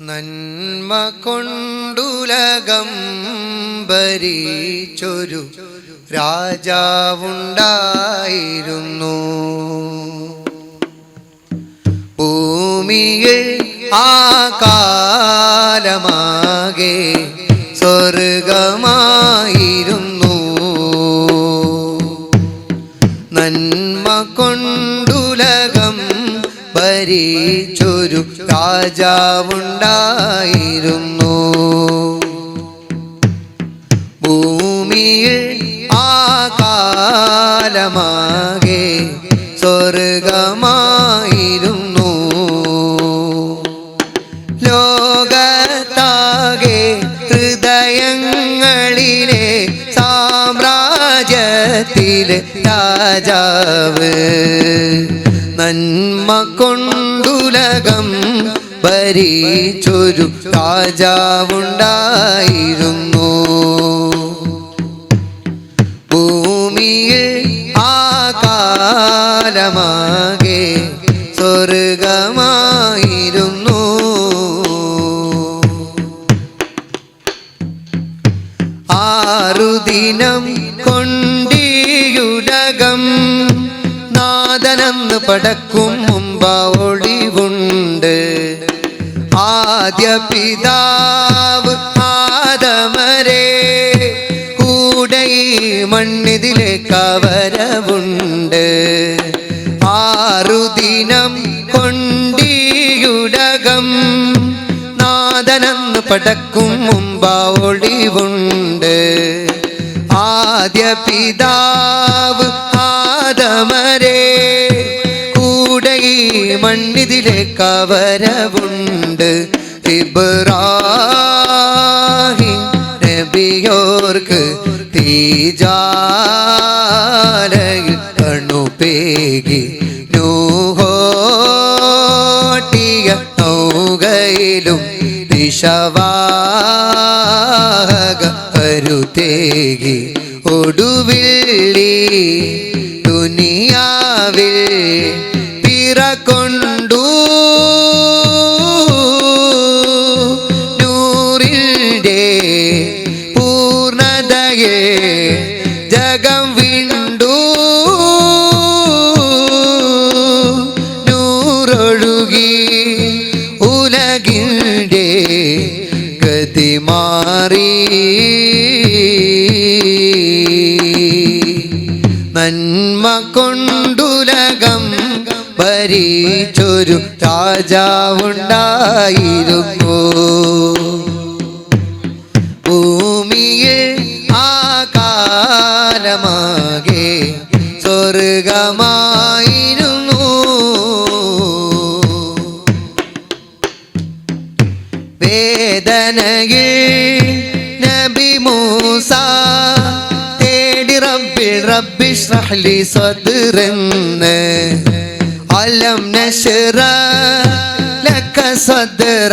നന്മ കൊണ്ടുലകം ഭരിച്ചൊരു രാജാവുണ്ടായിരുന്നു. ഭൂമിയിൽ ആ കാലമാകെ സ്വർഗമായിരുന്നു. നന്മ കൊണ്ടുലകം ഭരിച്ചൊരു രാജാവുണ്ടായിരുന്നു. ഭൂമിയിൽ ആ കാലമാകെ സ്വർഗമായിരുന്നു. ലോകത്താകെ ഹൃദയങ്ങളിലെ സാമ്രാജ്യത്തിലെ രാജാവ് നന്മ കൊണ്ടുലകം ഭരിച്ചൊരു രാജാവുണ്ടായിരുന്നു. ഭൂമിയിൽ ആകാലമാകെ കാലമാകെ സ്വർഗമായിരുന്നു. ആറുദിനം കൊണ്ടിയുലകം നാദനെന്ന് പടക്കും മുമ്പ ഒളിവുണ്ട്. ആദ്യ പിതാവ് ആദമരെ കൂടെ ഈ മണ്ണിതിലെ കവരവുണ്ട് ആറുദിനം കൊണ്ടിയുടകം നാദനെന്ന് പടക്കും മുമ്പ ഒളിവുണ്ട്. ആദ്യ പിതാവ് ആദമരെ ഈ മണ്ണിതിലെ കവരവുണ്ട്. ഇബ്രാഹി നബിയോർക്ക് തീജാലയിൽ കണ്ണുപേകി നൂഹോട്ടിയ നൗകയിലും ദിശവാഹക നന്മ കൊണ്ടുലകം ഭരിച്ചൊരു രാജാവുണ്ടായിരുന്നു. ഭൂമിയിൽ ആകാലമാകെ കാലമാകെ സ്വർഗമായിരുന്നു. വേദനയിൽ റബ്ബി ഷ്റഹ്ലി സദ്റെന്ന് അലം നശ്റ ലക സദ്റ.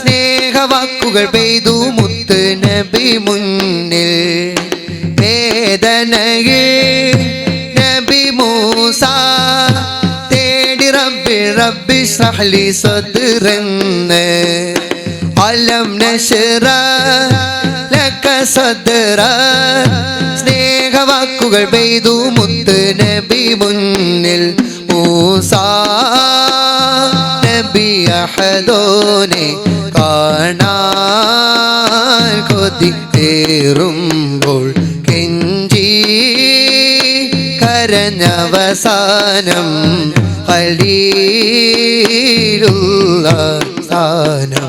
സ്നേഹവാക്കുകൾ പെയ്തു മുത്ത് നബി മുന്നിൽ വേദനയിൽ നബി മൂസ. തേടി റബ്ബി റബ്ബി ഷ്റഹ്ലി സദ്റെന്ന് അലം നശ്റ ലക സദറ സ്നേഹവാക്കുകൾ പെയ്തു മുത്ത് നബി മുന്നിൽ മൂസാ നബി അഹദോനെ കാണാൻ കൊതി തേറുമ്പോൾ കെഞ്ചി കരഞ്ഞവസാനം ഹലീലുള്ള സ്ഥാനം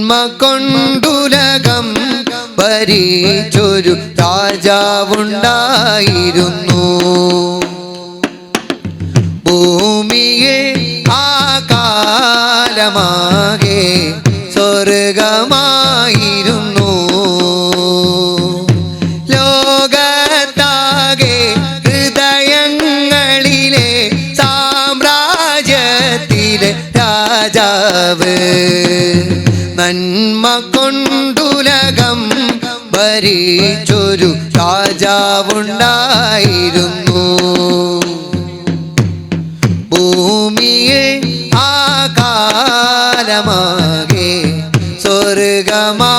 നന്മ കൊണ്ടുലകം പരിചൊരു രാജാവുണ്ടായിരുന്നു. ഭൂമിയെ ആ കാല കാലമാകെ സ്വർഗമായിരുന്നു. ലോകത്താകെ ഹൃദയങ്ങളിലെ സാമ്രാജ്യത്തിലെ രാജാവ്. നന്മ കൊണ്ടുലകം ഭരിച്ചൊരു രാജാവുണ്ടായിരുന്നു. ഭൂമിയിൽ ആകാലമാകെ കാലമാകെ സ്വർഗമാ